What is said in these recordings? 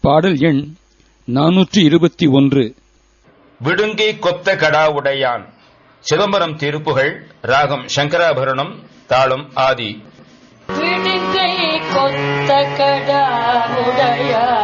பாடல் எண் நானூற்றி இருபத்தி ஒன்று. விடுங்கி கொத்த கடா உடையான். சிதம்பரம் திருப்புகள் ராகம் சங்கராபரணம் தாளம் ஆதி. விடுங்கை கொத்த கடா உடையான்.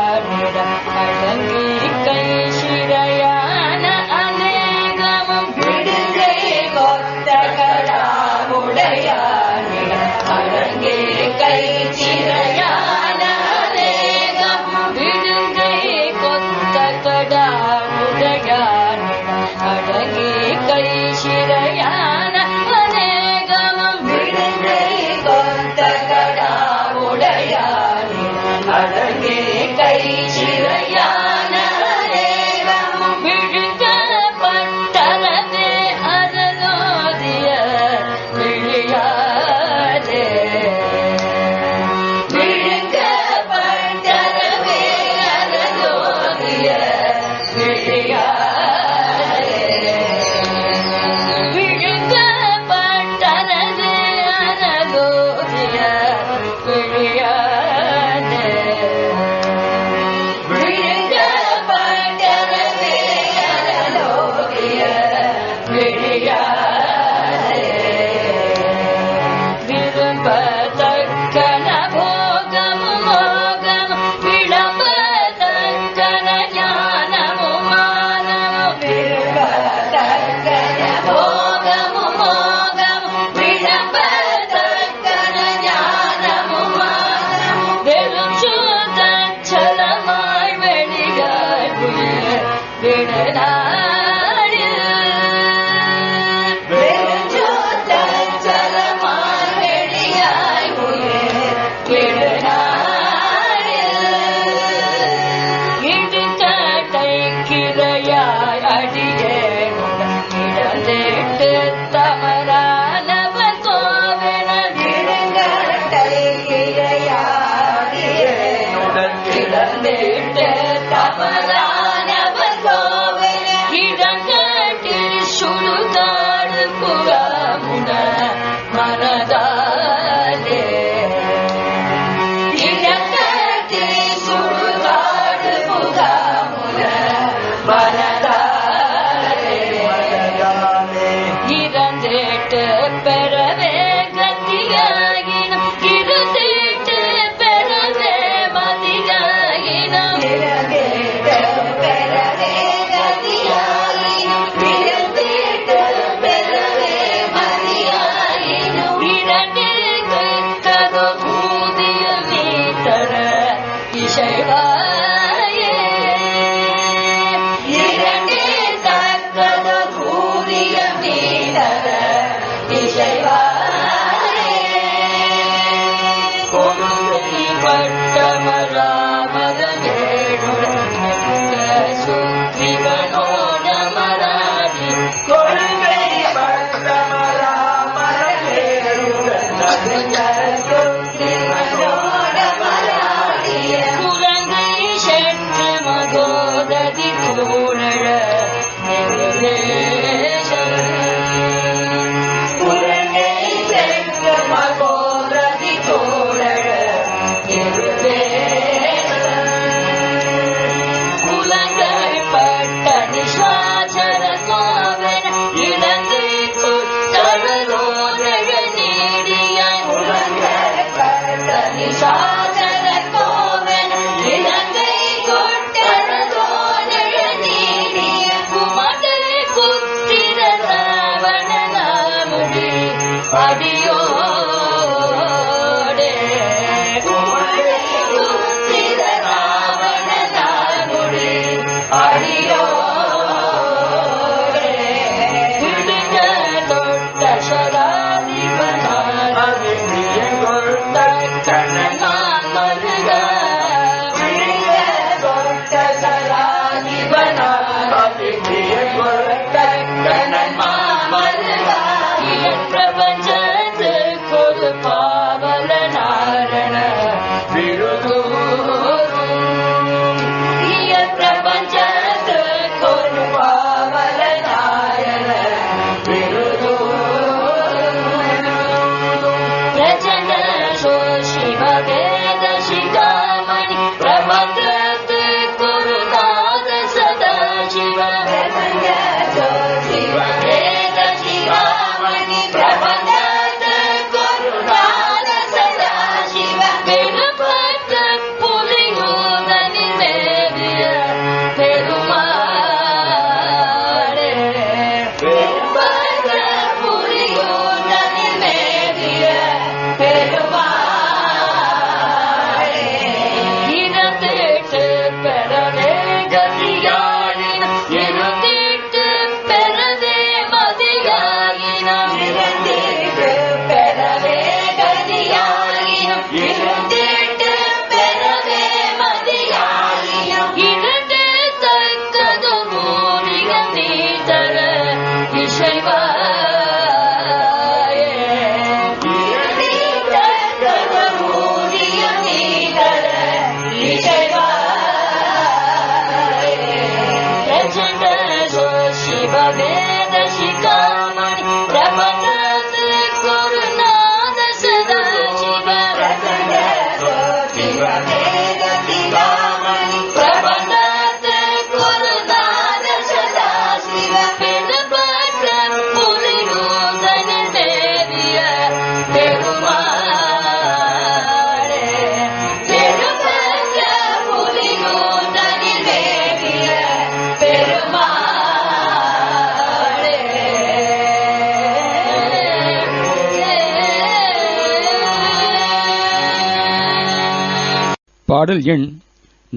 பாடல் எண்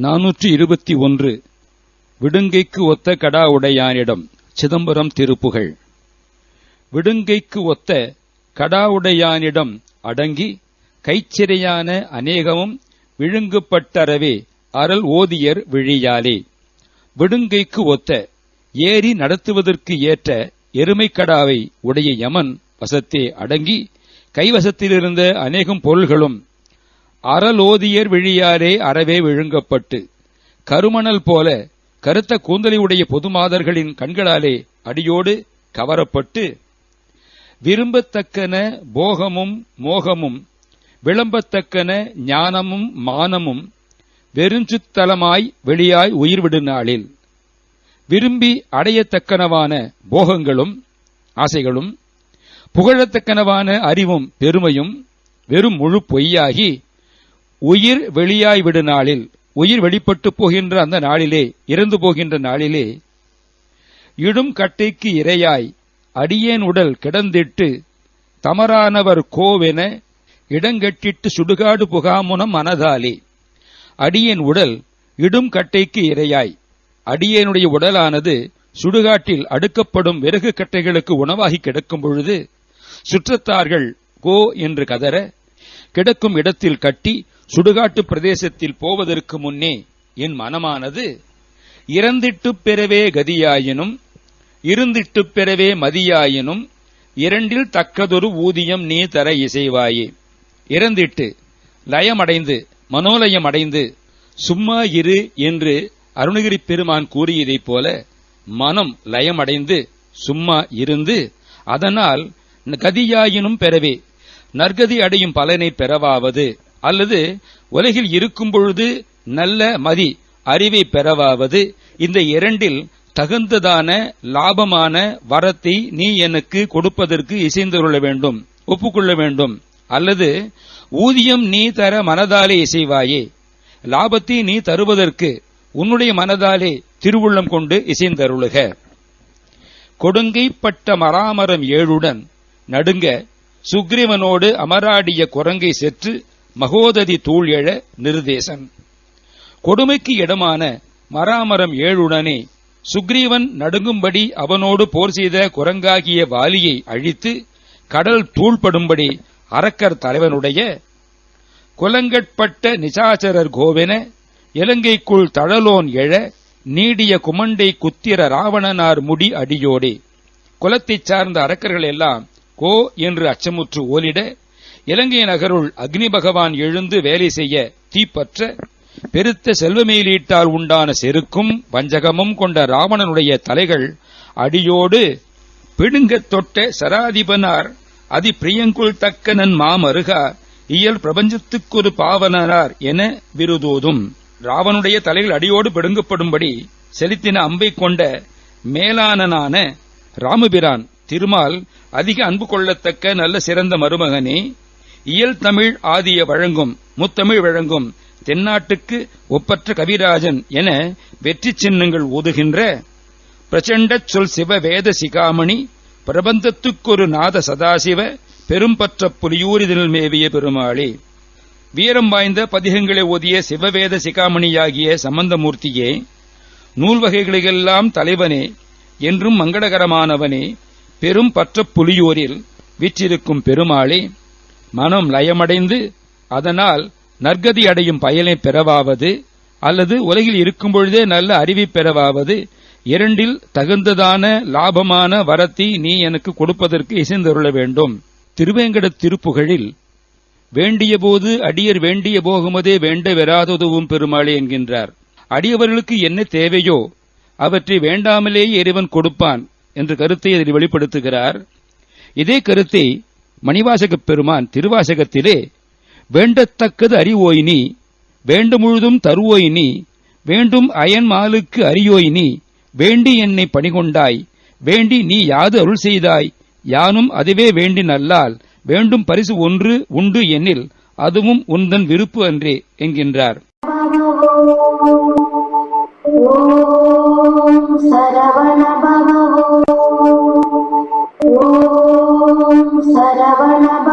நானூற்றி இருபத்தி ஒன்று. விடுங்கைக்கு ஒத்த கடா உடையானிடம் சிதம்பரம் திருப்புகழ். விடுங்கைக்கு ஒத்த கடாவுடையானிடம் அடங்கி கைச்சிறையான அநேகமும் விழுங்குபட்டறவே அறல் ஓதியர் விழியாலே. விடுங்கைக்கு ஒத்த ஏறி நடத்துவதற்கு ஏற்ற எருமைக்கடாவை உடைய யமன் வசத்தே அடங்கி கைவசத்திலிருந்த அநேகம் பொருள்களும் அறலோதியர் விழியாரே அறவே விழுங்கப்பட்டு கருமணல் போல கருத்த கூந்தலையுடைய பொதுமாதர்களின் கண்களாலே அடியோடு கவரப்பட்டு விரும்பத்தக்கன போகமும் மோகமும் விளம்பத்தக்கன ஞானமும் மானமும் வெறுஞ்சுத்தலமாய் வெளியாய் உயிர்விடு நாளில் விரும்பி அடையத்தக்கனவான போகங்களும் ஆசைகளும் புகழத்தக்கனவான அறிவும் பெருமையும் வெறும் முழு பொய்யாகி உயிர் வெளியாய் விடு நாளில். உயிர் வெளிப்பட்டு போகின்ற அந்த நாளிலே இறந்து போகின்ற நாளிலே இடும் கட்டைக்கு இரையாய் அடியேன் உடல் கிடந்திட்டு தமரானவர் கோவென இடங்கட்டிட்டு சுடுகாடு புகாமுனம் மனதாலே. அடியேன் உடல் இடும் கட்டைக்கு இரையாய். அடியேனுடைய உடலானது சுடுகாட்டில் அடுக்கப்படும் விறகு கட்டைகளுக்கு உணவாகி கிடக்கும் பொழுது சுற்றத்தார்கள் கோ என்று கதற கிடக்கும் இடத்தில் கட்டி சுடுகாட்டு பிரதேசத்தில் போவதற்கு முன்னே என் மனமானது இறந்திட்டுப் பெறவே கதியாயினும் இருந்திட்டு பெறவே மதியாயினும் இரண்டில் தக்கதொரு ஊதியம் நீ தர இசைவாயே. இறந்திட்டு லயமடைந்து மனோலயம் அடைந்து சும்மா இரு என்று அருணகிரி பெருமான் கூறியதைப் போல மனம் லயமடைந்து சும்மா இருந்து அதனால் கதியாயினும் பெறவே நற்கதி அடையும் பலனை பெறவாவது அல்லது உலகில் இருக்கும் பொழுது நல்ல மதி அறிவை பெறவாவது இந்த இரண்டில் தகுந்ததான லாபமான வரத்தை நீ எனக்கு கொடுப்பதற்கு இசைந்துள்ள வேண்டும் ஒப்புக்கொள்ள வேண்டும். அல்லது ஊதியம் நீ தர மனதாலே இசைவாயே லாபத்தை நீ தருவதற்கு உன்னுடைய மனதாலே திருவுள்ளம் கொண்டு இசைந்தருளுக. கொடுங்கைப்பட்ட மராமரம் ஏழுடன் நடுங்க சுக்ரீவனோடு அமராடிய குரங்கை செற்று மகோததி தூள் எழ நிருதேசன். கொடுமைக்கு இடமான மராமரம் ஏழுடனே சுக்ரீவன் நடுங்கும்படி அவனோடு போர் செய்த குரங்காகிய வாலியை அழித்து கடல் தூள்படும்படி அரக்கர் தலைவனுடைய குலங்கட்பட்ட நிசாச்சரர் கோவென இலங்கைக்குள் தழலோன் எழ நீடிய குமண்டை குத்திர ராவணனார் முடி அடியோடே. குலத்தைச் சார்ந்த அரக்கர்கள் எல்லாம் கோ என்று அச்சமுற்று ஓலிட இலங்கை நகருள் அக்னி பகவான் எழுந்து வேலை செய்ய தீப்பற்ற பெருத்த செல்வமேலீட்டால் உண்டான செருக்கும் வஞ்சகமும் கொண்ட ராவணனுடைய தலைகள் அடியோடு பிடுங்கத் தொட்ட சராதிபனார் அதி பிரியங்குள் தக்கனன் மாமருகா இயல் பிரபஞ்சத்துக்கொரு பாவனரார் என விருதோதும். ராவனுடைய தலைகள் அடியோடு பிடுங்கப்படும்படி செலுத்தின அம்பை கொண்ட மேலானனான ராமபிரான் திருமால் அதிக அன்பு கொள்ளத்தக்க நல்ல சிறந்த மருமகனே இயல் தமிழ் ஆதிய வழங்கும் முத்தமிழ் வழங்கும் தென்னாட்டுக்கு ஒப்பற்ற கவிராஜன் என வெற்றி சின்னங்கள் ஓதுகின்ற பிரச்சண்டச் சொல் சிவ வேத சிகாமணி பிரபந்தத்துக்கொரு நாத சதாசிவ பெரும்பற்ற புலியூரிதனில் மேவிய பெருமாளே. வீரம் வாய்ந்த பதிகங்களை ஓதிய சிவவேத சிகாமணியாகிய சம்பந்தமூர்த்தியே நூல் வகைகளுக்கெல்லாம் தலைவனே என்றும் மங்களகரமானவனே பெரும் பற்ற புலியூரில் விற்றிருக்கும் பெருமாளே. மனம் லயமடைந்து அதனால் நற்கதி அடையும் பயனை பெறவாவது அல்லது உலகில் இருக்கும் பொழுதே நல்ல அறிவை பெறவாவது இரண்டில் தகுந்ததான லாபமான வரத்தை நீ எனக்கு கொடுப்பதற்கு இசைந்தருள வேண்டும். திருவேங்கட திருப்புகழில் வேண்டியபோது அடியர் வேண்டிய போகுமதே வேண்ட வெறாததுவும் பெருமாளே என்கின்றார். அடியவர்களுக்கு என்ன தேவையோ அவற்றை வேண்டாமலேயே இறைவன் கொடுப்பான் என்ற கருத்தை அதில் வெளிப்படுத்துகிறார். இதே கருத்தை மணிவாசகப் பெருமான் திருவாசகத்திலே வேண்டத்தக்கது அறிவோயினி வேண்டுமுழுதும் தருவோயினி வேண்டும் அயன்மாலுக்கு அறியோயினி வேண்டி என்னை பணிகொண்டாய் வேண்டி நீ யாது அருள் செய்தாய் யானும் அதுவே வேண்டி நல்லால் வேண்டும் பரிசு ஒன்று உண்டு எனில் அதுவும் உந்தன் விருப்பு அன்றே என்கின்றார். Saravanabhava la la la